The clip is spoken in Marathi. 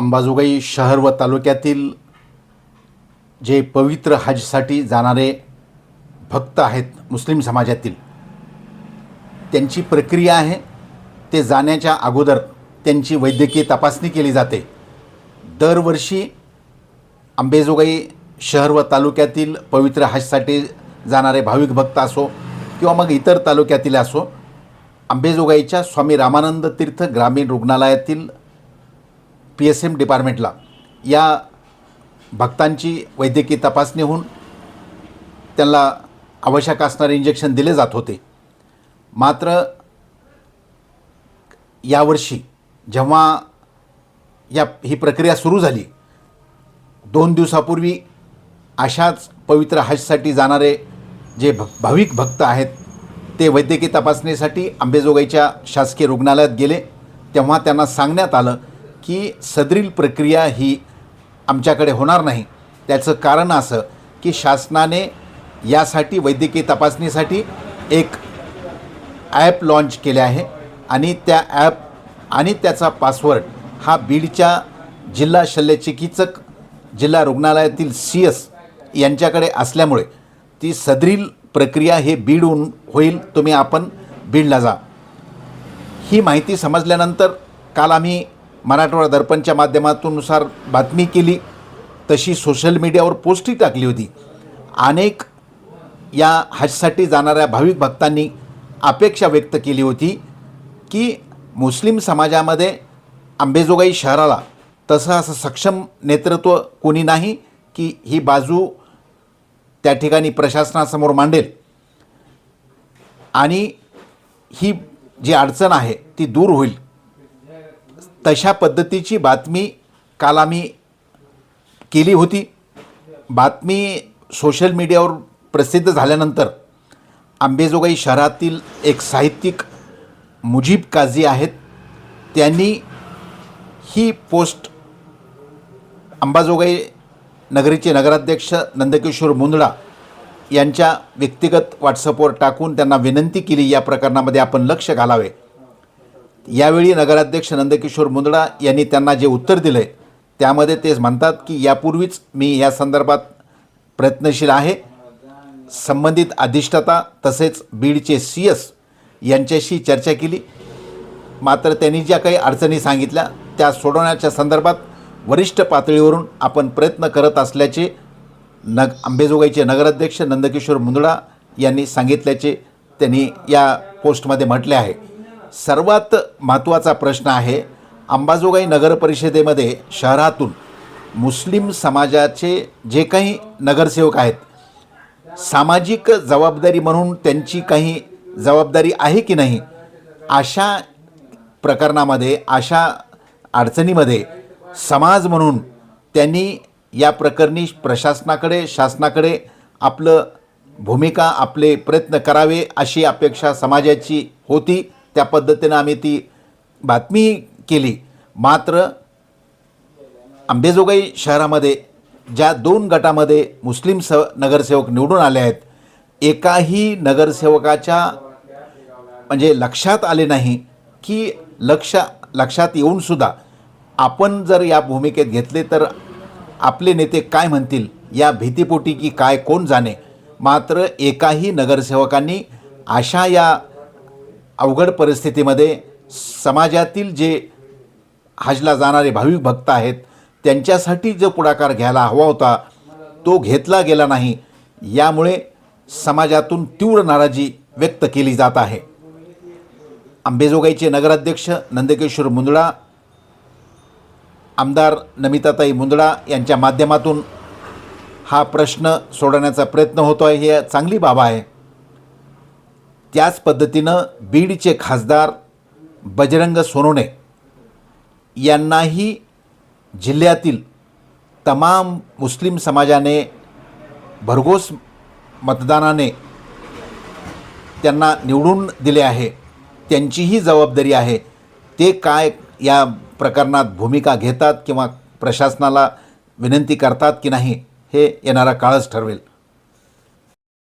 अंबाजोगाई शहर व तालुक्यातील जे पवित्र हजसाठी जाणारे भक्त आहेत मुस्लिम समाजातील त्यांची प्रक्रिया आहे ते जाण्याच्या अगोदर त्यांची वैद्यकीय तपासणी केली जाते. दरवर्षी अंबेजोगाई शहर व तालुक्यातील पवित्र हजसाठी जाणारे भाविक भक्त असो किंवा मग इतर तालुक्यातील असो अंबेजोगाईच्या स्वामी रामानंद तीर्थ ग्रामीण रुग्णालयातील पी एस एम डिपार्टमेंटला या भक्तांची वैद्यकीय तपासणी होऊन त्यांना आवश्यक असणारे इंजेक्शन दिले जात होते. मात्र यावर्षी जेव्हा या ही प्रक्रिया सुरू झाली दोन दिवसापूर्वी अशाच पवित्र हजसाठी जाणारे जे भ भाविक भक्त आहेत ते वैद्यकीय तपासणीसाठी आंबेजोगाईच्या शासकीय रुग्णालयात गेले. तेव्हा त्यांना सांगण्यात आलं की सदरील प्रक्रिया ही आमच्याकडे होणार नाही. त्याचं कारण असं की शासनाने यासाठी वैद्यकीय तपासणीसाठी एक ॲप लॉन्च केले आहे आणि त्या ॲप आणि त्याचा पासवर्ड हा बीडच्या जिल्हा शल्यचिकित्सक जिल्हा रुग्णालयातील सी एस यांच्याकडे असल्यामुळे ती सदरील प्रक्रिया हे बीडहून होईल. तुम्ही आपण बीडला जा. ही माहिती समजल्यानंतर काल आम्ही मराठवाडा दर्पणच्या माध्यमातूनुसार बातमी केली तशी सोशल मीडियावर पोस्टही टाकली होती. अनेक या हजसाठी जाणाऱ्या भाविक भक्तांनी अपेक्षा व्यक्त केली होती की मुस्लिम समाजामध्ये अंबेजोगाई शहराला तसं असं सक्षम नेतृत्व कोणी नाही की ही बाजू त्या ठिकाणी प्रशासनासमोर मांडेल. आणि ही जी अडचण आहे ती दूर होईल. तशा पद्धतीची बातमी काल आम्ही केली होती. बातमी सोशल मीडियावर प्रसिद्ध झाल्यानंतर आंबेजोगाई शहरातील एक साहित्यिक मुजीब काझी आहेत. त्यांनी ही पोस्ट अंबाजोगाई नगरीचे नगराध्यक्ष नंदकिशोर मुंदडा यांच्या व्यक्तिगत व्हॉट्सअपवर टाकून त्यांना विनंती केली. या प्रकरणामध्ये आपण लक्ष घालावे. यावेळी नगराध्यक्ष नंदकिशोर मुंदडा यांनी त्यांना जे उत्तर दिलं आहे त्यामध्ये ते म्हणतात की यापूर्वीच मी या संदर्भात प्रयत्नशील आहे. संबंधित अधिष्ठाता तसेच बीडचे सी एस यांच्याशी चर्चा केली. मात्र त्यांनी ज्या काही अडचणी सांगितल्या त्या सोडवण्याच्या संदर्भात वरिष्ठ पातळीवरून आपण प्रयत्न करत असल्याचे नग अंबेजोगाईचे नगराध्यक्ष नंदकिशोर मुंदडा यांनी सांगितल्याचे त्यांनी या पोस्टमध्ये म्हटले आहे. सर्वात महत्त्वाचा प्रश्न आहे अंबाजोगाई नगर परिषदेमध्ये शहरातून मुस्लिम समाजाचे जे काही नगरसेवक आहेत सामाजिक जबाबदारी म्हणून त्यांची काही जबाबदारी आहे की नाही अशा प्रकरणामध्ये अशा अडचणीमध्ये समाज म्हणून त्यांनी या प्रकरणी प्रशासनाकडे शासनाकडे आपलं भूमिका आपले प्रयत्न करावे अशी अपेक्षा समाजाची होती. त्या पद्धतीनं आम्ही ती बातमी केली. मात्र अंबेजोगाई शहरामध्ये ज्या दोन गटामध्ये मुस्लिम स नगरसेवक निवडून आले आहेत एकाही नगरसेवकाच्या म्हणजे लक्षात आले नाही की लक्ष लक्षात येऊनसुद्धा आपण जर या भूमिकेत घेतले तर आपले नेते काय म्हणतील? या भीतीपोटी की काय कोण जाणे? मात्र एकाही नगरसेवकांनी अशा या अवघड परिस्थितीमध्ये समाजातील जे हजला जाणारे भाविक भक्त आहेत त्यांच्यासाठी जो पुढाकार घ्यायला हवा होता तो घेतला गेला नाही. यामुळे समाजातून तीव्र नाराजी व्यक्त केली जात आहे. अंबेजोगाईचे नगराध्यक्ष नंदकिशोर मुंदडा आमदार नमिताताई मुंदडा यांच्या माध्यमातून हा प्रश्न सोडवण्याचा प्रयत्न होतो आहे ही चांगली बाब आहे. त्याच पद्धतीनं बीडचे खासदार बजरंग सोनवणे यांनाही जिल्ह्यातील तमाम मुस्लिम समाजाने भरघोस मतदानाने त्यांना निवडून दिले आहे. त्यांचीही जबाबदारी आहे. ते काय या प्रकरणात भूमिका घेतात किंवा प्रशासनाला विनंती करतात की नाही हे येणारा काळच ठरवेल.